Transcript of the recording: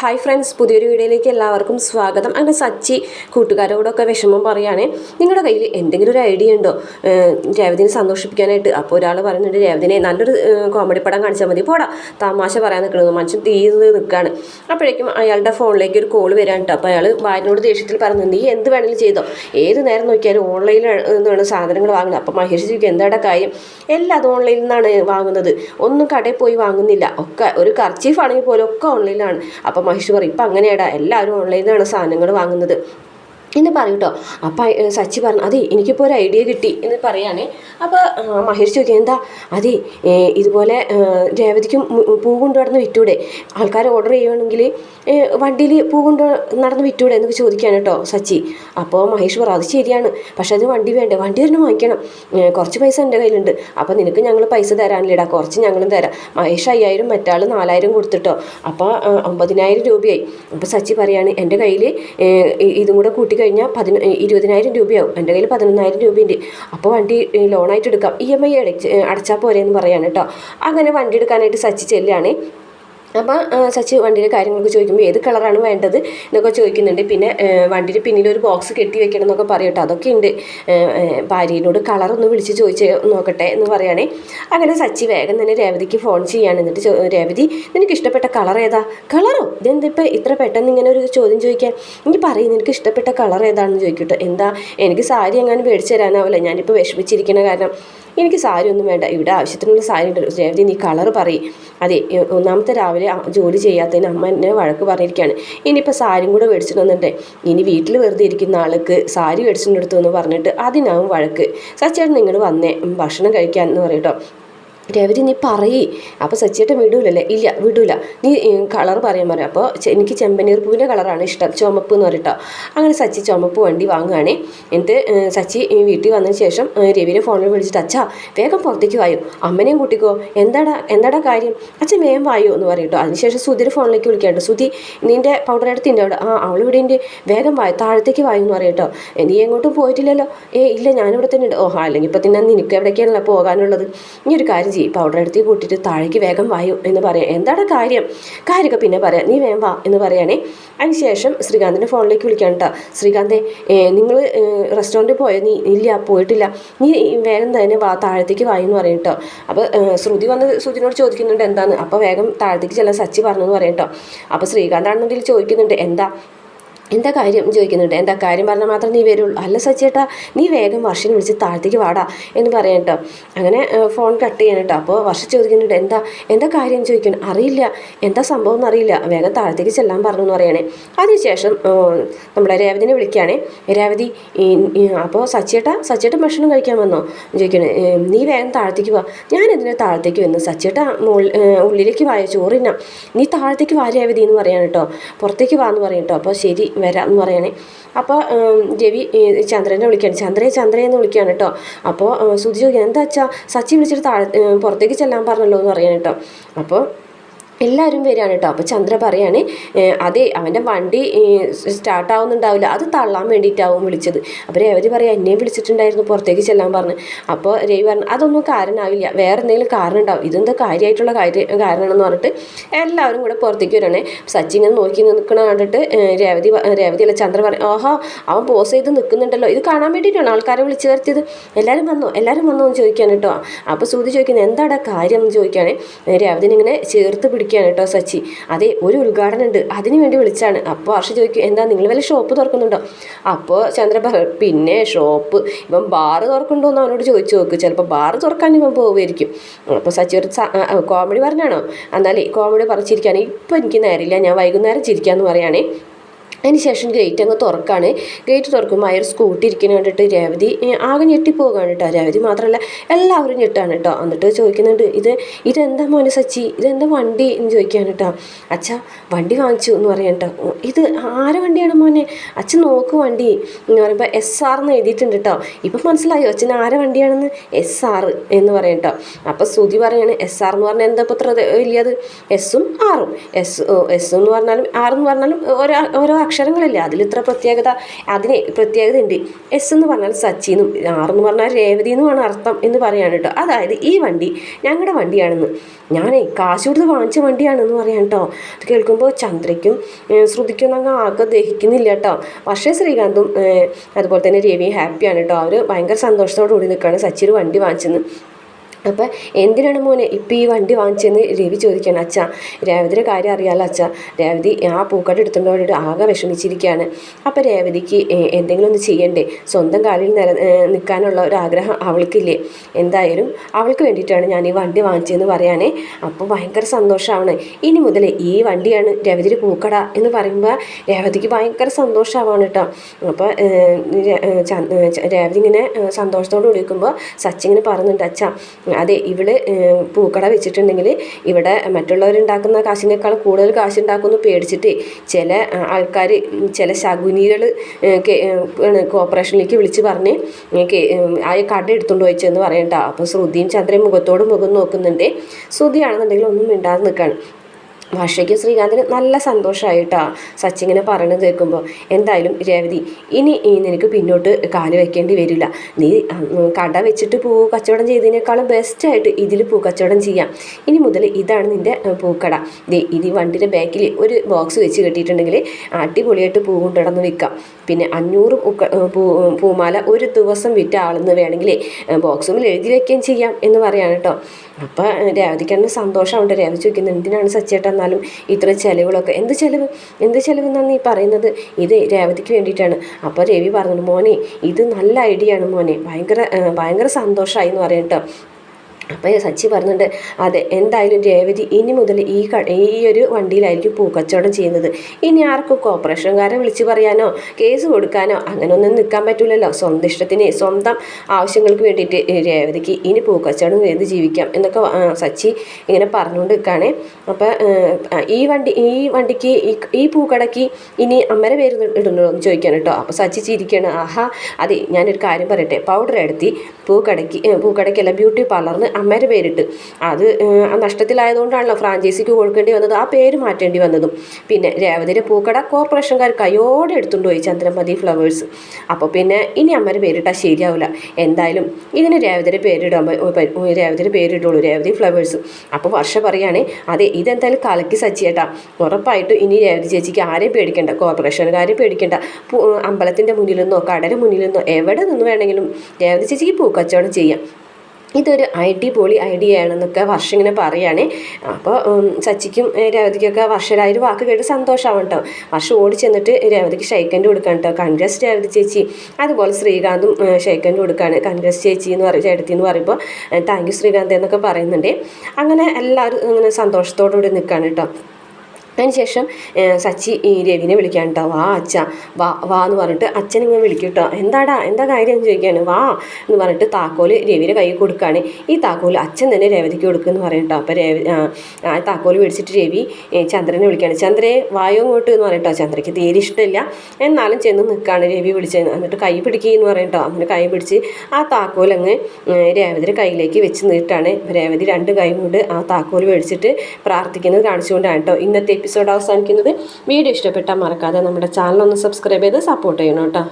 Hi friends പുതിയൊരു വീഡിയോയിലേക്ക് എല്ലാവർക്കും സ്വാഗതം. അങ്ങനെ സച്ചി കൂട്ടുകാരോടൊക്കെ വിഷമം പറയുകയാണേ നിങ്ങളുടെ കയ്യിൽ എന്തെങ്കിലും ഒരു ഐഡിയ ഉണ്ടോ? രേവതിനെ സന്തോഷിപ്പിക്കാനായിട്ട്. അപ്പോൾ ഒരാൾ പറയുന്നുണ്ട് രേവതിനെ നല്ലൊരു കോമഡി പടം കാണിച്ചാൽ മതി പോടാ. തമാശ പറയാൻ നിൽക്കുന്നത് മനുഷ്യൻ തീർന്ന് നിൽക്കുകയാണ് അപ്പോഴേക്കും അയാളുടെ ഫോണിലേക്ക് ഒരു കോൾ വരാൻ കേട്ടോ. അപ്പോൾ അയാൾ ഭാര്യനോട് ദേഷ്യത്തിൽ പറഞ്ഞു നീ എന്ത് വേണമെങ്കിലും ചെയ്തോ? ഏത് നേരം നോക്കിയാലും ഓൺലൈനിൽ നിന്നാണ് സാധനങ്ങൾ വാങ്ങുന്നത് അപ്പോൾ മഹേഷ് ചോദിക്കും എന്താടാ കാര്യം? എല്ലാം അത് ഓൺലൈനിൽ നിന്നാണ് വാങ്ങുന്നത്. ഒന്നും കടയിൽ പോയി വാങ്ങുന്നില്ല. ഒക്കെ ഒരു കർച്ചീഫ് ആണെങ്കിൽ പോലും ഒക്കെ ഓൺലൈനിലാണ് അപ്പോൾ മഹേഷ് പറയും ഇപ്പം അങ്ങനെയാടാ എല്ലാവരും ഓൺലൈനിലാണ് സാധനങ്ങൾ വാങ്ങുന്നത്. എന്ന് പറയും കേട്ടോ അപ്പം സച്ചി പറഞ്ഞു അതെ എനിക്കിപ്പോൾ ഒരു ഐഡിയ കിട്ടി എന്ന് പറയുകയാണേ അപ്പോൾ മഹേഷ് ചോദിക്കുക എന്താ? അതെ ഇതുപോലെ രേവതിക്കും പൂ കൊണ്ടുനടന്ന് വിറ്റൂടെ? ആൾക്കാർ ഓർഡർ ചെയ്യുകയാണെങ്കിൽ വണ്ടിയിൽ പൂ കൊണ്ട് നടന്ന് വിറ്റൂടെ? എന്നൊക്കെ ചോദിക്കുകയാണ് കേട്ടോ സച്ചി. അപ്പോൾ മഹേഷ് പറ അത് ശരിയാണ്. പക്ഷേ അതിന് വണ്ടി വേണ്ടേ? വണ്ടി തന്നെ വാങ്ങിക്കണം. കുറച്ച് പൈസ എന്റെ കയ്യിലുണ്ട്. അപ്പോൾ നിനക്ക് ഞങ്ങൾ പൈസ തരാനില്ലടാ? കുറച്ച് ഞങ്ങളും തരാം. മഹേഷ് അയ്യായിരം മറ്റാൾ നാലായിരം കൊടുത്തിട്ടോ. അപ്പോൾ ഒമ്പതിനായിരം രൂപയായി. അപ്പോൾ സച്ചി പറയാണ് എന്റെ കയ്യിൽ ഇതും കൂടെ കൂട്ടി കഴിഞ്ഞാൽ പതിന ഇരുപതിനായിരം രൂപയാവും. എന്റെ കയ്യിൽ പതിനൊന്നായിരം രൂപയുണ്ട്. അപ്പോൾ വണ്ടി ലോണായിട്ട് എടുക്കാം. ഇ എം ഐ അടച്ച് അടച്ചാൽ പോരെ എന്ന് പറയാണ് കേട്ടോ അങ്ങനെ വണ്ടി എടുക്കാനായിട്ട് സച്ചി ചെല്ലുകയാണ് അപ്പോൾ സച്ചി വണ്ടിയുടെ കാര്യങ്ങളൊക്കെ ചോദിക്കുമ്പോൾ ഏത് കളറാണ് വേണ്ടത് എന്നൊക്കെ ചോദിക്കുന്നുണ്ട്. പിന്നെ വണ്ടിയുടെ പിന്നിൽ ഒരു ബോക്സ് കെട്ടി വെക്കണം എന്നൊക്കെ പറയട്ടെ. അതൊക്കെ ഉണ്ട്. ഭാര്യയോട് കളറൊന്ന് വിളിച്ച് ചോദിച്ച് നോക്കട്ടെ എന്ന് പറയുകയാണേ അങ്ങനെ സച്ചി വേഗം തന്നെ രേവതിക്ക് ഫോൺ ചെയ്യാണ്. എന്നിട്ട് രേവതി നിനക്ക് ഇഷ്ടപ്പെട്ട കളർ ഏതാ? കളറോ ഇതെന്തിപ്പോൾ ഇത്ര പെട്ടെന്ന് ഇങ്ങനെ ഒരു ചോദ്യം ചോദിക്കാൻ? എനിക്ക് പറയും നിനക്ക് ഇഷ്ടപ്പെട്ട കളർ ഏതാണെന്ന് ചോദിക്കട്ടെ എന്താ? എനിക്ക് സാരി എങ്ങാനും മേടിച്ച് തരാനാവില്ല ഞാനിപ്പോൾ വിഷമിച്ചിരിക്കണ കാരണം എനിക്ക് സാരി ഒന്നും വേണ്ട. ഇവിടെ ആവശ്യത്തിനുള്ള സാരി ഉണ്ട്. രേവതി നീ കളർ പറയും. അതെ ഒന്നാമത്തെ രാവിലെ ജോലി ചെയ്യാത്തതിന് അമ്മ എന്നെ വഴക്ക് പറഞ്ഞിരിക്കുകയാണ് ഇനിയിപ്പോൾ സാരിയും കൂടെ മേടിച്ചിട്ടുണ്ടെന്നുണ്ടേ. ഇനി വീട്ടിൽ വെറുതെ ഇരിക്കുന്ന ആൾക്ക് സാരി മേടിച്ചിട്ടുണ്ടെടുത്തു എന്ന് പറഞ്ഞിട്ട് അതിനാവും വഴക്ക്. സച്ചേട്ടൻ നിങ്ങൾ വന്നേ. ഭക്ഷണം കഴിക്കാൻ എന്ന് പറയട്ടോ രവതി നീ പറയേ. അപ്പോൾ സച്ചിയേട്ടൻ വിടൂലല്ലേ? ഇല്ല വിടൂല. നീ കളർ പറയാൻ പറയാം അപ്പോൾ എനിക്ക് ചെമ്പനീർ പൂവിന്റെ കളറാണ് ഇഷ്ടം. ചുമപ്പ് എന്ന് പറയട്ടോ. അങ്ങനെ സച്ചി ചുമപ്പ് വണ്ടി വാങ്ങുകയാണേ എന്നിട്ട് സച്ചി വീട്ടിൽ വന്നതിന് ശേഷം രവിനെ ഫോണിൽ വിളിച്ചിട്ട് അച്ഛാ വേഗം പുറത്തേക്ക് വായോ. അമ്മനെയും കൂട്ടിക്കോ. എന്താടാ എന്താടാ കാര്യം? അച്ഛൻ വേഗം വായോ എന്ന് പറയട്ടോ അതിനുശേഷം സുധീർ ഫോണിലേക്ക് വിളിക്കാണ്ട് സുധി നിന്റെ പൗഡർ എടുത്തിന്റെ അവിടെ. ആ അവൾ ഇവിടെ ഉണ്ട്. വേഗം വായോ. താഴത്തേക്ക് വായോ എന്ന് പറയട്ടോ "ഏ, നീ എങ്ങോട്ടും പോയിട്ടില്ലല്ലോ. ഏ ഇല്ല ഞാനിവിടെ തന്നെ ഉണ്ട്. ഓ അല്ലെങ്കിൽ ഇപ്പം തന്നെ നിനക്ക് എവിടേക്കാണല്ലോ പോകാനുള്ളത്. ഇനി ഒരു കാര്യം ചെയ്യും പൗഡർ എടുത്ത് കൂട്ടിയിട്ട് താഴേക്ക് വേഗം വായു എന്ന് പറയാം. എന്താണ് കാര്യം? കാര്യമൊക്കെ പിന്നെ പറയാം. നീ വേഗം വാ എന്ന് പറയുകയാണേ അതിനുശേഷം ശ്രീകാന്തിന്റെ ഫോണിലേക്ക് വിളിക്കാൻ കേട്ടോ ശ്രീകാന്തെ നിങ്ങൾ റെസ്റ്റോറന്റിൽ പോയോ? നീ ഇല്ല പോയിട്ടില്ല. നീ വേഗം തന്നെ വാ. താഴത്തേക്ക് വായു എന്ന് പറയും കേട്ടോ അപ്പോൾ ശ്രുതി വന്ന് ശ്രുതിനോട് ചോദിക്കുന്നുണ്ട് എന്താണ്? അപ്പോൾ വേഗം താഴത്തേക്ക് ചെല്ലാൻ സച്ചി പറഞ്ഞു എന്ന് പറയും കേട്ടോ അപ്പോൾ ശ്രീകാന്താണെന്നുണ്ടെങ്കിൽ ചോദിക്കുന്നുണ്ട് എന്താ? എന്താ കാര്യം? ചോദിക്കുന്നുണ്ട്. എന്താ കാര്യം പറഞ്ഞാൽ മാത്രം നീ വരുള്ളൂ. അല്ല സച്ചേട്ടാ നീ വേഗം വർഷിനെ വിളിച്ച് താഴത്തേക്ക് വാടാ എന്ന് പറയാം കേട്ടോ അങ്ങനെ ഫോൺ കട്ട് ചെയ്യാൻ കേട്ടോ അപ്പോൾ വർഷ ചോദിക്കുന്നുണ്ട് എന്താ എന്താ കാര്യം ചോദിക്കുന്നു അറിയില്ല. എന്താ സംഭവം എന്ന് അറിയില്ല. വേഗം താഴത്തേക്ക് ചെല്ലാൻ പറഞ്ഞു എന്ന് പറയണേ. അതിനുശേഷം നമ്മളെ രേവതിനെ വിളിക്കുകയാണേ. രേവതി അപ്പോൾ സച്ചേട്ടാ സച്ചേട്ട ഭക്ഷണം കഴിക്കാൻ വന്നോ? ചോദിക്കണേ നീ വേഗം താഴത്തേക്ക് വാ. ഞാൻ എന്തിനാ താഴത്തേക്ക് വന്നു സച്ചേട്ട ഉള്ളിലേക്ക് വായ? ചോറിനാ നീ താഴത്തേക്ക് വാ രേവതി എന്ന് പറയാൻ കേട്ടോ പുറത്തേക്ക് വാ എന്ന് പറയും കേട്ടോ അപ്പോൾ ശരി വരാം എന്ന് പറയണേ അപ്പോൾ രവി ചന്ദ്രനെ വിളിക്കുകയാണ് ചന്ദ്രയെ ചന്ദ്രയെ എന്ന് വിളിക്കുകയാണ് കേട്ടോ അപ്പോൾ സുധി ചോദിക്കുക എന്താ വെച്ചാൽ സച്ചി വിളിച്ചിട്ട് താഴെ പുറത്തേക്ക് ചെല്ലാൻ പറഞ്ഞല്ലോ എന്ന് പറയാൻ കേട്ടോ അപ്പോൾ എല്ലാവരും വരികയാണ് കേട്ടോ. അപ്പോൾ ചന്ദ്ര പറയാണ് "ഏഹ്, അതെ അവന്റെ വണ്ടി സ്റ്റാർട്ടാവുന്നുണ്ടാവില്ല. അത് തള്ളാൻ വേണ്ടിയിട്ടാവും വിളിച്ചത്. അപ്പോൾ രേവതി പറയാം എന്നെയും വിളിച്ചിട്ടുണ്ടായിരുന്നു പുറത്തേക്ക് ചെല്ലാൻ പറഞ്ഞ്. അപ്പോൾ രവി പറഞ്ഞു അതൊന്നും കാരണമാവില്ല വേറെ എന്തെങ്കിലും കാരണം ഉണ്ടാവും ഇതെന്താ കാര്യമായിട്ടുള്ള കാര്യം കാരണമാണെന്ന് പറഞ്ഞിട്ട് എല്ലാവരും കൂടെ പുറത്തേക്ക് വരണേ സച്ചി ഇങ്ങനെ നോക്കി നിൽക്കണ കണ്ടിട്ട് രേവതി രേവതി അല്ല ചന്ദ്ര പറയും ഓഹോ അവൻ പോസ് ചെയ്ത് നിൽക്കുന്നുണ്ടല്ലോ. ഇത് കാണാൻ വേണ്ടിയിട്ടാണ് ആൾക്കാരെ വിളിച്ചു വരുത്തിയത്? എല്ലാവരും വന്നോ എല്ലാവരും വന്നോ എന്ന് ചോദിക്കാൻ കേട്ടോ. അപ്പോൾ സൂതി ചോദിക്കുന്നത് എന്താടാ കാര്യം? എന്ന് ചോദിക്കുകയാണെങ്കിൽ രേവതിനിങ്ങനെ ചേർത്ത് ചേർത്ത് പിടിക്കുകയാണ് കേട്ടോ സച്ചി. അതെ ഒരു ഉദ്ഘാടനം ഉണ്ട് അതിന് വേണ്ടി വിളിച്ചാണ്. അപ്പോൾ ഹർഷ ചോദിക്കും എന്താ നിങ്ങൾ വല്ല ഷോപ്പ് തുറക്കുന്നുണ്ടോ? അപ്പോൾ ചന്ദ്ര പിന്നെ ഷോപ്പ് ഇവൻ ബാറ് തുറക്കുന്നുണ്ടോ എന്ന് അവനോട് ചോദിച്ചു നോക്ക്. ചിലപ്പോൾ ബാറ് തുറക്കാൻ ഇവൻ പോവുമായിരിക്കും. അപ്പോൾ സച്ചി ഒരു കോമഡി പറഞ്ഞാണോ? എന്നാലേ കോമഡി പറിച്ചിരിക്കുകയാണെങ്കിൽ ഇപ്പോൾ എനിക്ക് നേരില്ല ഞാൻ വൈകുന്നേരം ചിരിക്കാമെന്ന് പറയുകയാണേ. അതിനുശേഷം ഗേറ്റ് അങ്ങ് തുറക്കാണ്. ഗേറ്റ് തുറക്കുമ്പോൾ ഒരു സ്കൂട്ടി ഇരിക്കുന്ന കണ്ടിട്ട് രേവതി ആകെ ഞെട്ടിപ്പോകാണ് കേട്ടോ രേവതി മാത്രമല്ല എല്ലാവരും ഞെട്ടാണ് കേട്ടോ എന്നിട്ട് ചോദിക്കുന്നുണ്ട് ഇത് ഇതെന്താ മോനെ സച്ചി? ഇതെന്താ വണ്ടി? എന്ന് ചോദിക്കുകയാണ് കേട്ടോ അച്ഛ വണ്ടി വാങ്ങിച്ചു എന്ന് പറയാൻ കേട്ടോ ഇത് ആരെ വണ്ടിയാണ് മോനെ? അച്ഛൻ നോക്ക് വണ്ടി എന്ന് പറയുമ്പോൾ എസ് ആർ എന്ന് എഴുതിയിട്ടുണ്ട് കേട്ടോ ഇപ്പം മനസ്സിലായോ? അച്ഛൻ ആരെ വണ്ടിയാണെന്ന്? എസ് ആർ എന്ന് പറയും കേട്ടോ അപ്പോൾ ശ്രുതി പറയാണ് എസ് ആർ എന്ന് പറഞ്ഞാൽ എന്താ ഇപ്പോൾ ഇത്ര വലിയത്? എസ്സും ആറും എസ് എസ് എന്ന് പറഞ്ഞാലും ആർ എന്ന് പറഞ്ഞാലും ഓരോ ഓരോ അക്ഷരങ്ങളില്ല. അതിൽ ഇത്ര പ്രത്യേകത അതിന് പ്രത്യേകത ഉണ്ട്. എസ് എന്ന് പറഞ്ഞാൽ സച്ചിന്നും ആർ എന്ന് പറഞ്ഞാൽ രേവതി എന്നുമാണ് അർത്ഥം എന്ന് പറയാണ് കേട്ടോ. അതായത് ഈ വണ്ടി ഞങ്ങളുടെ വണ്ടിയാണെന്ന്. ഞാനേ കാശ് കൊടുത്ത് വാങ്ങിച്ച വണ്ടിയാണെന്ന് പറയാം കേട്ടോ. അത് കേൾക്കുമ്പോൾ ചന്ദ്രയ്ക്കും ശ്രുതിക്കും അങ്ങ് ആകെ ദഹിക്കുന്നില്ല കേട്ടോ. പക്ഷേ ശ്രീകാന്തും അതുപോലെ തന്നെ രവിയും ഹാപ്പിയാണ് കേട്ടോ. അവർ ഭയങ്കര സന്തോഷത്തോടു കൂടി നിൽക്കുകയാണ് സച്ചി ഒരു വണ്ടി വാങ്ങിച്ചെന്ന്. അപ്പം എന്തിനാണ് മോനെ ഇപ്പം ഈ വണ്ടി വാങ്ങിച്ചെന്ന് രവി ചോദിക്കുകയാണ് അച്ഛാ രേവതിയുടെ കാര്യം അറിയാമല്ലോ അച്ഛാ. രേവതി ആ പൂക്കട എടുത്തുകൊണ്ടോട് ആകെ വിഷമിച്ചിരിക്കുകയാണ് അപ്പം രേവതിക്ക് എന്തെങ്കിലും ഒന്ന് ചെയ്യണ്ടേ? സ്വന്തം കാലിൽ നില നിൽക്കാനുള്ള ഒരു ആഗ്രഹം അവൾക്കില്ലേ? എന്തായാലും അവൾക്ക് വേണ്ടിയിട്ടാണ് ഞാൻ ഈ വണ്ടി വാങ്ങിച്ചതെന്ന് പറയാനേ. അപ്പോൾ ഭയങ്കര സന്തോഷമാണ് ഇനി മുതൽ ഈ വണ്ടിയാണ് രേവതിയുടെ പൂക്കട എന്ന് പറയുമ്പോൾ രേവതിക്ക് ഭയങ്കര സന്തോഷമാവാണ് കേട്ടോ അപ്പോൾ രേവതി ഇങ്ങനെ സന്തോഷത്തോട് വിളിക്കുമ്പോൾ സച്ചിങ്ങനെ പറഞ്ഞിട്ടുണ്ട് അച്ഛാ അതെ ഇവൾ പൂക്കട വെച്ചിട്ടുണ്ടെങ്കിൽ ഇവിടെ മറ്റുള്ളവരുണ്ടാക്കുന്ന കാശിനേക്കാൾ കൂടുതൽ കാശ് ഉണ്ടാക്കുമെന്ന് പേടിച്ചിട്ട് ചില ആൾക്കാർ ചില ശകുനികൾ കോർപ്പറേഷനിലേക്ക് വിളിച്ച് പറഞ്ഞ് ആ കട എടുത്തുകൊണ്ട് വെച്ചെന്ന് പറയണ്ട. അപ്പോൾ ശ്രുതിയും ചന്ദ്രയും മുഖത്തോട് മുഖം നോക്കുന്നുണ്ട്. ശ്രുതിയാണെന്നുണ്ടെങ്കിൽ ഒന്നും മിണ്ടാതെ നിൽക്കുകയാണ് ഭാഷയ്ക്ക് ശ്രീകാന്തിന് നല്ല സന്തോഷമായിട്ടാ സച്ചിങ്ങനെ പറയണത് കേൾക്കുമ്പോൾ എന്തായാലും രേവതി ഇനി ഈ നിനക്ക് പിന്നോട്ട് കാൽ വെക്കേണ്ടി വരില്ല. നീ കട വെച്ചിട്ട് പൂ കച്ചവടം ചെയ്തതിനേക്കാളും ബെസ്റ്റായിട്ട് ഇതിൽ പൂ കച്ചവടം ചെയ്യാം. ഇനി മുതൽ ഇതാണ് നിന്റെ പൂക്കട. ദേ ഇനി വണ്ടിയുടെ ബാക്കിൽ ഒരു ബോക്സ് വെച്ച് കെട്ടിയിട്ടുണ്ടെങ്കിൽ അടിപൊളിയായിട്ട് പൂ കൊണ്ടിടന്ന് വിൽക്കാം. പിന്നെ അഞ്ഞൂറ് പൂ പൂമാല ഒരു ദിവസം വിറ്റ ആളെന്ന് വേണമെങ്കിൽ ബോക്സുമിൽ എഴുതി വെക്കുകയും ചെയ്യാം എന്ന് പറയാണ് കേട്ടോ അപ്പോൾ രേവതിക്കാണ് സന്തോഷമുണ്ട്. രേവതി ചോദിക്കുന്നത് എന്തിനാണ് സച്ചേട്ട എന്നാലും ഇത്ര ചിലവുകളൊക്കെ? എന്ത് ചിലവ്? എന്ത് ചിലവ് എന്നാണ് നീ പറയുന്നത്? ഇത് രേവതിക്ക് വേണ്ടിയിട്ടാണ്. അപ്പോൾ രവി പറഞ്ഞു മോനെ ഇത് നല്ല ഐഡിയ ആണ് മോനെ. ഭയങ്കര ഭയങ്കര സന്തോഷമായി എന്ന് പറയാം കേട്ടോ അപ്പോൾ സച്ചി പറഞ്ഞിട്ടുണ്ട് അതെ എന്തായാലും രേവതി ഇനി മുതൽ ഈ ഈ ഒരു വണ്ടിയിലായിരിക്കും പൂക്കച്ചവടം ചെയ്യുന്നത്. ഇനി ആർക്കും കോർപ്പറേഷൻകാരെ വിളിച്ച് പറയാനോ കേസ് കൊടുക്കാനോ അങ്ങനെയൊന്നും നിൽക്കാൻ പറ്റില്ലല്ലോ സ്വന്തം ഇഷ്ടത്തിന് സ്വന്തം ആവശ്യങ്ങൾക്ക് വേണ്ടിയിട്ട് രേവതിക്ക് ഇനി പൂക്കച്ചവടം ചെയ്ത് ജീവിക്കാം എന്നൊക്കെ സച്ചി ഇങ്ങനെ പറഞ്ഞുകൊണ്ട് നിൽക്കുകയാണേ അപ്പോൾ ഈ വണ്ടി ഈ വണ്ടിക്ക് ഈ പൂക്കടയ്ക്ക് ഇനി അമ്മരെ പേര് ഇടുന്നുണ്ടോ എന്ന് ചോദിക്കാൻ കേട്ടോ. അപ്പോൾ സച്ചി ചിരിക്കുകയാണ് ആഹാ അതെ ഞാനൊരു കാര്യം പറയട്ടെ. പൗഡർ എടുത്തി പൂക്കടയ്ക്ക് പൂക്കടയ്ക്കല്ല ബ്യൂട്ടി പാർലറിന് അമ്മയുടെ പേരിട്ട്. അത് നഷ്ടത്തിലായതുകൊണ്ടാണല്ലോ ഫ്രാഞ്ചൈസിക്ക് കൊടുക്കേണ്ടി വന്നത്. ആ പേര് മാറ്റേണ്ടി വന്നതും. പിന്നെ രേവതിയുടെ പൂക്കട കോർപ്പറേഷൻകാർ കയ്യോടെ എടുത്തുകൊണ്ട് പോയി ചന്ദ്രമതി ഫ്ലവേഴ്സ്. അപ്പോൾ പിന്നെ ഇനി അമ്മയുടെ പേരിട്ടാൽ ശരിയാവില്ല എന്തായാലും ഇതിന് രേവതിയുടെ പേരിടാൻ പ- പേരിടുള്ളൂ രേവതിയുടെ പേരിട്ടുള്ളൂ രേവതി ഫ്ലവേഴ്സ്. അപ്പോൾ വർഷ പറയുകയാണെ അതെ ഇതെന്തായാലും കലക്കി സച്ചിയേട്ടാ. ഉറപ്പായിട്ടും ഇനി രേവതി ചേച്ചിക്ക് ആരെയും പേടിക്കേണ്ട കോർപ്പറേഷനുകാരെയും പേടിക്കേണ്ട. അമ്പലത്തിന്റെ മുന്നിൽ നിന്നോ കടയുടെ മുന്നിൽ നിന്നോ എവിടെ നിന്ന് വേണമെങ്കിലും രേവതി ചേച്ചിക്ക് പൂക്കച്ചവടം ചെയ്യാം. ഇതൊരു അടിപൊളി ഐഡിയ ആണെന്നൊക്കെ വർഷം ഇങ്ങനെ പറയുകയാണേ അപ്പോൾ ചച്ചിക്കും രേവതിക്കൊക്കെ വർഷരായ ഒരു വാക്ക് കേട്ട് സന്തോഷമാവും കേട്ടോ വർഷം ഓടി ചെന്നിട്ട് രേവതിക്ക് ഷൈക്കന്റ് കൊടുക്കാൻ കേട്ടോ കൺഗ്രസ് രേവതി ചേച്ചി. അതുപോലെ ശ്രീകാന്തും ഷൈക്കന്റ് കൊടുക്കുകയാണ് കൺഗ്രസ് ചേച്ചി എന്ന് പറയും ചേട്ടത്തി എന്ന് പറയുമ്പോൾ താങ്ക് യു ശ്രീകാന്ത് എന്നൊക്കെ പറയുന്നുണ്ട്. അങ്ങനെ എല്ലാവരും ഇങ്ങനെ സന്തോഷത്തോടു കൂടി നിൽക്കുകയാണ് കേട്ടോ അതിനുശേഷം സച്ചി ഈ രവിനെ വിളിക്കാൻ കേട്ടോ വാ അച്ഛ. വാ വാ എന്ന് പറഞ്ഞിട്ട് അച്ഛൻ ഇങ്ങനെ വിളിക്കും കേട്ടോ എന്താടാ? എന്താ കാര്യം എന്ന് ചോദിക്കുകയാണ് വാ എന്ന് പറഞ്ഞിട്ട് താക്കോൽ രവിയുടെ കൈ കൊടുക്കുകയാണ് ഈ താക്കോൽ അച്ഛൻ തന്നെ രേവതിക്ക് കൊടുക്കുമെന്ന് പറയും കേട്ടോ അപ്പോൾ രവി ആ, താക്കോൽ മേടിച്ചിട്ട് രവി ചന്ദ്രനെ വിളിക്കുകയാണ് ചന്ദ്രയെ വായോ ഇങ്ങോട്ട് എന്ന് പറയും കേട്ടോ ചന്ദ്രയ്ക്ക് തീരെ ഇഷ്ടമില്ല. എന്നാലും ചെന്ന് നിൽക്കുകയാണ് രവി വിളിച്ചത്. എന്നിട്ട് കൈ പിടിക്കുക എന്ന് പറയും കേട്ടോ അങ്ങനെ കൈ പിടിച്ച് ആ താക്കോൽ അങ്ങ് രേവതിയുടെ കയ്യിലേക്ക് വെച്ച് നീട്ടാണ്. രേവതി രണ്ട് കൈ കൊണ്ട് ആ താക്കോൽ മേടിച്ചിട്ട് പ്രാർത്ഥിക്കുന്നത് കാണിച്ചുകൊണ്ടാണ് കേട്ടോ ഇന്നത്തെ എപ്പിസോഡ് അവസാനിക്കുന്നത്. വീഡിയോ ഇഷ്ടപ്പെട്ടാൽ മറക്കാതെ നമ്മുടെ ചാനൽ ഒന്ന് സബ്സ്ക്രൈബ് ചെയ്ത് സപ്പോർട്ട് ചെയ്യണം കേട്ടോ.